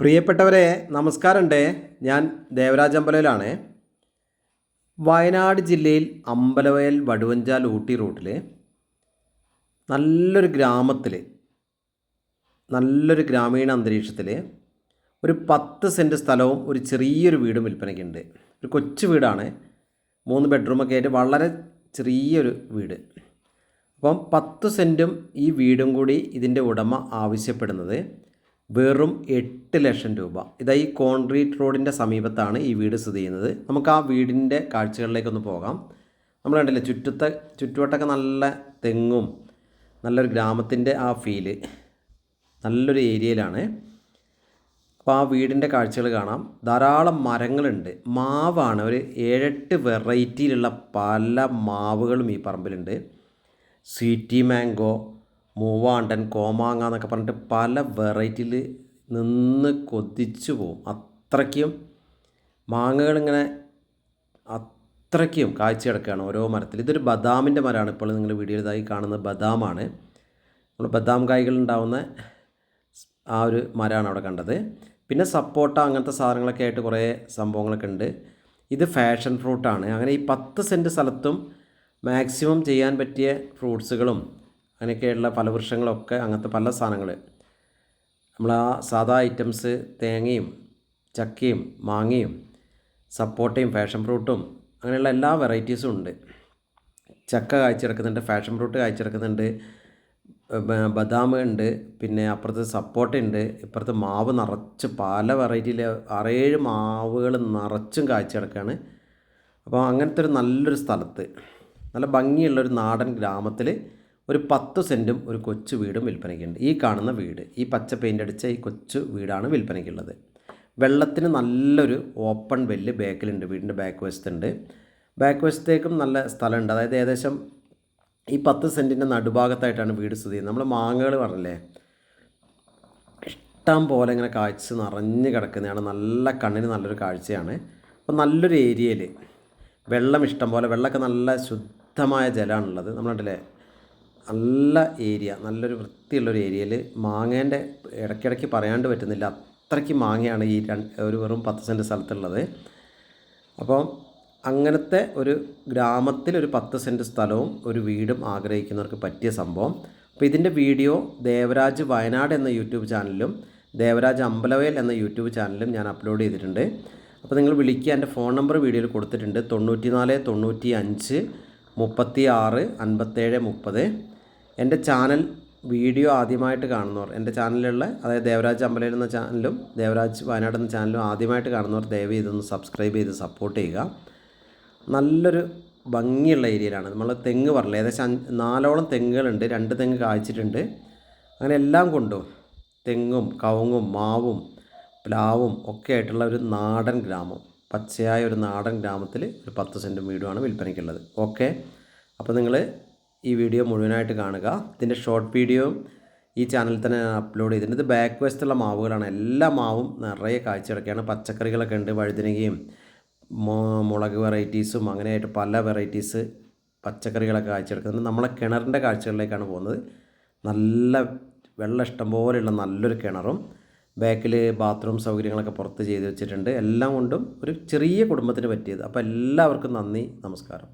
പ്രിയപ്പെട്ടവരെ നമസ്കാരമുണ്ട്. ഞാൻ ദേവരാജ് അമ്പലയിലാണ് വയനാട് ജില്ലയിൽ അമ്പലവയൽ വടുവഞ്ചാൽ ഊട്ടി റൂട്ടിൽ നല്ലൊരു ഗ്രാമത്തിൽ നല്ലൊരു ഗ്രാമീണ അന്തരീക്ഷത്തിൽ ഒരു പത്ത് സെന്റ് സ്ഥലവും ഒരു ചെറിയൊരു വീടും വിൽപ്പനയ്ക്കുണ്ട്. ഒരു കൊച്ചു വീടാണ്. മൂന്ന് ബെഡ്റൂമൊക്കെ ആയിട്ട് വളരെ ചെറിയൊരു വീട്. അപ്പം പത്ത് സെന്റും ഈ വീടും കൂടി ഇതിന്റെ ഉടമ ആവശ്യപ്പെടുന്നത് വെറും എട്ട് ലക്ഷം രൂപ. ഇതാ ഈ കോൺക്രീറ്റ് റോഡിന്റെ സമീപത്താണ് ഈ വീട് സ്ഥിതി ചെയ്യുന്നത്. നമുക്ക് ആ വീടിന്റെ കാഴ്ചകളിലേക്കൊന്ന് പോകാം. നമ്മൾ കണ്ടില്ലേ ചുറ്റത്തെ ചുറ്റുവട്ടമൊക്കെ നല്ല തെങ്ങും നല്ലൊരു ഗ്രാമത്തിന്റെ ആ ഫീൽ നല്ലൊരു ഏരിയയിലാണ്. അപ്പോൾ ആ വീടിന്റെ കാഴ്ചകൾ കാണാം. ധാരാളം മരങ്ങളുണ്ട്. മാവാണ്. ഒരു ഏഴെട്ട് വെറൈറ്റിയിലുള്ള പല മാവുകളും ഈ പറമ്പിലുണ്ട്. സ്വീറ്റി മാംഗോ മൂവാണ്ടൻ കോമാങ്ങ എന്നൊക്കെ പറഞ്ഞിട്ട് പല വെറൈറ്റിയിൽ നിന്ന് കൊതിച്ചു പോവും. അത്രയ്ക്കും മാങ്ങകളിങ്ങനെ അത്രയ്ക്കും കാഴ്ച കിടക്കുകയാണ് ഓരോ മരത്തിൽ ഇതൊരു ബദാമിന്റെ മരമാണ്. ഇപ്പോൾ നിങ്ങൾ വീഡിയോയിൽ ഇതായി കാണുന്നത് ബദാമാണ്. നമ്മൾ ബദാം കായ്കളുണ്ടാവുന്ന ആ ഒരു മരമാണ് അവിടെ കണ്ടത്. പിന്നെ സപ്പോട്ട അങ്ങനത്തെ സാധനങ്ങളൊക്കെ ആയിട്ട് കുറേ സംഭവങ്ങളൊക്കെ ഉണ്ട്. ഇത് ഫാഷൻ ഫ്രൂട്ടാണ് അങ്ങനെ ഈ പത്ത് സെന്റ് സ്ഥലത്തും മാക്സിമം ചെയ്യാൻ പറ്റിയ ഫ്രൂട്ട്സുകളും അങ്ങനെയൊക്കെയുള്ള പല വൃക്ഷങ്ങളൊക്കെ അങ്ങനത്തെ പല സാധനങ്ങൾ നമ്മൾ ആ സാധാ ഐറ്റംസ് തേങ്ങയും ചക്കയും മാങ്ങയും സപ്പോട്ടയും ഫാഷൻ ഫ്രൂട്ടും അങ്ങനെയുള്ള എല്ലാ വെറൈറ്റീസും ഉണ്ട്. ചക്ക കായ്ച്ചെടുക്കുന്നുണ്ട് ഫാഷൻ ഫ്രൂട്ട് കായ്ച്ചെടുക്കുന്നുണ്ട് ബദാം ഉണ്ട് പിന്നെ അപ്പുറത്ത് സപ്പോട്ട ഉണ്ട് ഇപ്പുറത്ത് മാവ് നിറച്ച് പല വെറൈറ്റിയിലെ ആറേഴ് മാവുകൾ നിറച്ചും കാഴ്ച കിടക്കുകയാണ് അപ്പോൾ അങ്ങനത്തെ ഒരു നല്ലൊരു സ്ഥലത്ത് നല്ല ഭംഗിയുള്ളൊരു നാടൻ ഗ്രാമത്തിൽ ഒരു പത്ത് സെന്റും ഒരു കൊച്ചു വീടും വിൽപ്പനയ്ക്കുണ്ട്. ഈ കാണുന്ന വീട് ഈ പച്ച പെയിന്റ് അടിച്ച ഈ കൊച്ചു വീടാണ് വിൽപ്പനയ്ക്കുള്ളത്. വെള്ളത്തിന് നല്ലൊരു ഓപ്പൺ വെല്ല് ബാക്കിലുണ്ട് വീടിന്റെ ബാക്ക് വശത്തുണ്ട്. ബാക്ക് വശത്തേക്കും നല്ല സ്ഥലമുണ്ട്. അതായത് ഏകദേശം ഈ പത്ത് സെന്റിന്റെ നടുഭാഗത്തായിട്ടാണ് വീട് സ്ഥിതി ചെയ്യുന്നത്. നമ്മൾ മാങ്ങകൾ പറഞ്ഞില്ലേ? ഇഷ്ടം പോലെ ഇങ്ങനെ കാഴ്ച നിറഞ്ഞ് കിടക്കുന്നതാണ്. നല്ല കണ്ണിന് നല്ലൊരു കാഴ്ചയാണ്. അപ്പോൾ നല്ലൊരു ഏരിയയിൽ വെള്ളം ഇഷ്ടം പോലെ വെള്ളമൊക്കെ നല്ല ശുദ്ധമായ ജലമാണുള്ളത്. നമ്മളുണ്ടല്ലേ നല്ല ഏരിയ നല്ലൊരു വൃത്തിയുള്ളൊരു ഏരിയയിൽ മാങ്ങേന്റെ ഇടയ്ക്കിടയ്ക്ക് പറയാണ്ട് പറ്റുന്നില്ല. അത്രയ്ക്ക് മാങ്ങയാണ് ഈ ഒരു വെറും പത്ത് സെന്റ് സ്ഥലത്തുള്ളത്. അപ്പോൾ അങ്ങനത്തെ ഒരു ഗ്രാമത്തിൽ ഒരു പത്ത് സെന്റ് സ്ഥലവും ഒരു വീടും ആഗ്രഹിക്കുന്നവർക്ക് പറ്റിയ സംഭവം. അപ്പോൾ ഇതിന്റെ വീഡിയോ ദേവരാജ് വയനാട് എന്ന യൂട്യൂബ് ചാനലിലും ദേവരാജ് അമ്പലവയൽ എന്ന യൂട്യൂബ് ചാനലിലും ഞാൻ അപ്ലോഡ് ചെയ്തിട്ടുണ്ട്. അപ്പോൾ നിങ്ങൾ വിളിക്കുക എന്റെ ഫോൺ നമ്പർ വീഡിയോയിൽ കൊടുത്തിട്ടുണ്ട്. തൊണ്ണൂറ്റി നാല് തൊണ്ണൂറ്റി അഞ്ച് മുപ്പത്തി ആറ് അൻപത്തേഴ് മുപ്പത്. എന്റെ ചാനൽ വീഡിയോ ആദ്യമായിട്ട് കാണുന്നവർ എന്റെ ചാനലിലുള്ള അതായത് ദേവരാജ് അമ്പലയിൽ എന്ന ചാനലും ദേവരാജ് വയനാട് എന്ന ചാനലും ആദ്യമായിട്ട് കാണുന്നവർ ദയവ് ചെയ്തൊന്ന് സബ്സ്ക്രൈബ് ചെയ്ത് സപ്പോർട്ട് ചെയ്യുക. നല്ലൊരു ഭംഗിയുള്ള ഏരിയയിലാണ്. നമ്മൾ തെങ്ങ് പറഞ്ഞില്ല ഏകദേശം നാലോളം തെങ്ങുകളുണ്ട് രണ്ട് തെങ്ങ് കായ്ച്ചിട്ടുണ്ട്. അങ്ങനെ എല്ലാം കൊണ്ടും തെങ്ങും കവുങ്ങും മാവും പ്ലാവും ഒക്കെ ആയിട്ടുള്ള ഒരു നാടൻ ഗ്രാമം പച്ചയായ ഒരു നാടൻ ഗ്രാമത്തിൽ ഒരു പത്ത് സെന്റും വീടുമാണ് വിൽപ്പനയ്ക്കുള്ളത്. ഓക്കെ അപ്പോൾ നിങ്ങൾ ഈ വീഡിയോ മുഴുവനായിട്ട് കാണുക. ഇതിന്റെ ഷോർട്ട് വീഡിയോയും ഈ ചാനലിൽ തന്നെ ഞാൻ അപ്ലോഡ് ചെയ്തിട്ടുണ്ട്. ഇത് ബാക്ക് വശത്തുള്ള മാവുകളാണ്. എല്ലാ മാവും നിറയെ കാഴ്ചയൊക്കെയാണ് പച്ചക്കറികളൊക്കെ ഉണ്ട്. വഴുതനങ്ങയും മുളക് വെറൈറ്റീസും അങ്ങനെയായിട്ട് പല വെറൈറ്റീസ് പച്ചക്കറികളൊക്കെ കാഴ്ചയെടുക്കുന്നത് നമ്മളെ കിണറിന്റെ കാഴ്ചകളിലേക്കാണ് പോകുന്നത്. നല്ല വെള്ളം ഇഷ്ടംപോലെയുള്ള നല്ലൊരു കിണറും ബാക്കിൽ ബാത്റൂം സൗകര്യങ്ങളൊക്കെ പുറത്ത് ചെയ്ത് വെച്ചിട്ടുണ്ട്. എല്ലാം കൊണ്ടും ഒരു ചെറിയ കുടുംബത്തിന് പറ്റിയത്. അപ്പോൾ എല്ലാവർക്കും നന്ദി നമസ്കാരം.